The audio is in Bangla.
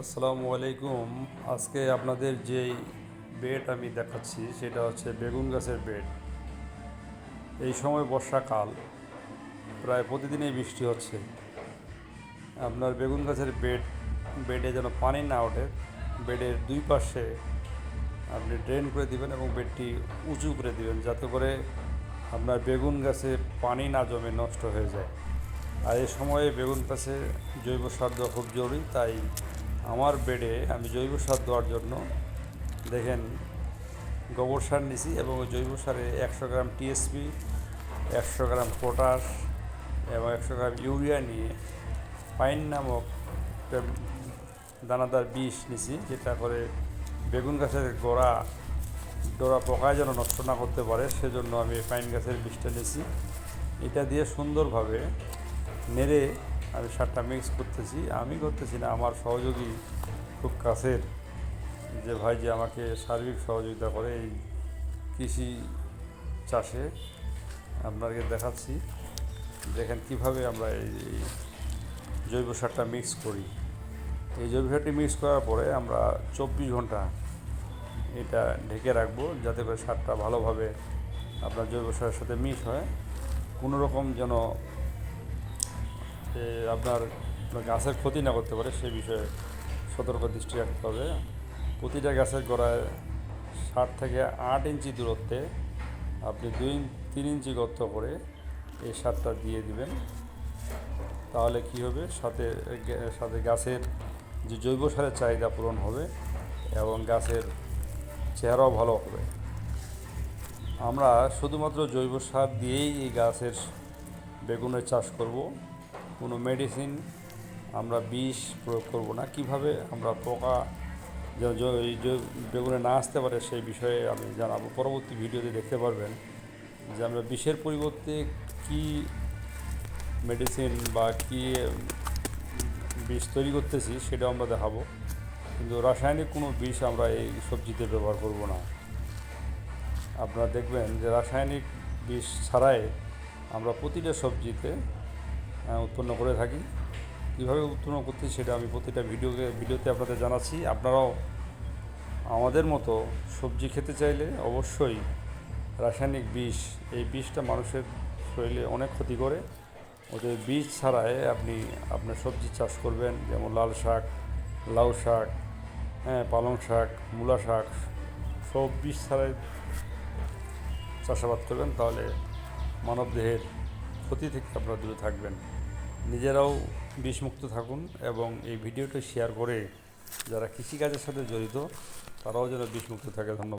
আসসালামু আলাইকুম। আজকে আপনাদের যেই বেড আমি দেখাচ্ছি, সেটা হচ্ছে বেগুন গাছের বেড। এই সময় বর্ষাকাল, প্রায় প্রতিদিনই বৃষ্টি হচ্ছে। আপনার বেগুন গাছের বেড, বেডে যেন পানি না ওঠে, বেডের দুই পাশে আপনি ড্রেন করে দিবেন এবং বেডটি উঁচু করে দিবেন, যাতে করে আপনার বেগুন গাছে পানি না জমে, নষ্ট হয়ে যায়। আর এই সময়ে বেগুন গাছে জৈব সার দেওয়া খুব জরুরি, তাই আমার বেডে আমি জৈব সার দেওয়ার জন্য দেখেন গোবর সার নিছি এবং জৈব সারে একশো গ্রাম টিএসপি, একশো গ্রাম পটাশ এবং একশো গ্রাম ইউরিয়া নিয়ে পাইন নামক দানাদার বিষ নিছি, যেটা করে বেগুন গাছের গোড়া, ডোরা পোকায় যেন নষ্ট না করতে পারে, সেজন্য আমি পাইন গাছের বিষটা নিয়েছি এটা দিয়ে সুন্দরভাবে নেড়ে আমি সারটা মিক্স করতেছি। আমি করতেছি না, আমার সহযোগী খুব কাছের। যে ভাই যে আমাকে সার্বিক সহযোগিতা করে এই কৃষি চাষে আপনাকে দেখাচ্ছি। দেখেন কীভাবে আমরা এই জৈব সারটা মিক্স করি। এই জৈব সারটি মিক্স করার পরে আমরা চব্বিশ ঘণ্টা এটা ঢেকে রাখব, যাতে করে সারটা ভালোভাবে আপনার জৈব সারের সাথে মিক্স হয়। কোনো রকম যেন আপনার গাছের ক্ষতি না করতে পারে সে বিষয়ে সতর্ক দৃষ্টি রাখতে হবে। প্রতিটা গাছের গোড়ায় ষাট থেকে আট ইঞ্চি দূরত্বে আপনি দুই তিন ইঞ্চি গর্ত করে এই সারটা দিয়ে দিবেন। তাহলে কি হবে? সাথে সাথে গাছের যে জৈব সারের চাহিদা পূরণ হবে এবং গাছের চেহারাও ভালো হবে। আমরা শুধুমাত্র জৈব সার দিয়েই এই গাছের বেগুনের চাষ করব। কোনো মেডিসিন আমরা বিষ প্রয়োগ করব না। কীভাবে আমরা পোকা বেগুনে না আসতে পারে সেই বিষয়ে আমি জানাব। পরবর্তী ভিডিওতে দেখতে পারবেন যে আমরা বিষের পরিবর্তে কি মেডিসিন বা কি বিষ তৈরি করতেছি সেটা আমরা দেখাবো। কিন্তু রাসায়নিক কোনো বিষ আমরা এই সবজিতে ব্যবহার করব না। আপনারা দেখবেন যে রাসায়নিক বিষ ছাড়াই আমরা প্রতিটা সবজিতে উৎপন্ন করে থাকি। কীভাবে উৎপন্ন করতেছি সেটা আমি প্রতিটা ভিডিওকে, ভিডিওতে আপনাদের জানাচ্ছি। আপনারাও আমাদের মতো সবজি খেতে চাইলে অবশ্যই রাসায়নিক বিষ, এই বিষটা মানুষের শরীরে অনেক ক্ষতি করে। ওদের বীজ ছাড়াই আপনি আপনার সবজি চাষ করবেন, যেমন লাল শাক, লাউ শাক হ্যাঁ পালং শাক, মূলা শাক, সব বীজ ছাড়াই চাষাবাদ করবেন, তাহলে মানবদেহের ক্ষতি থেকে আপনারা দূরে থাকবেন। নিজেরাও বিষমুক্ত থাকুন এবং এই ভিডিওটা শেয়ার করে যারা কৃষিকাজের সাথে জড়িত, তারাও যেন বিষমুক্ত থাকে। ধন্যবাদ।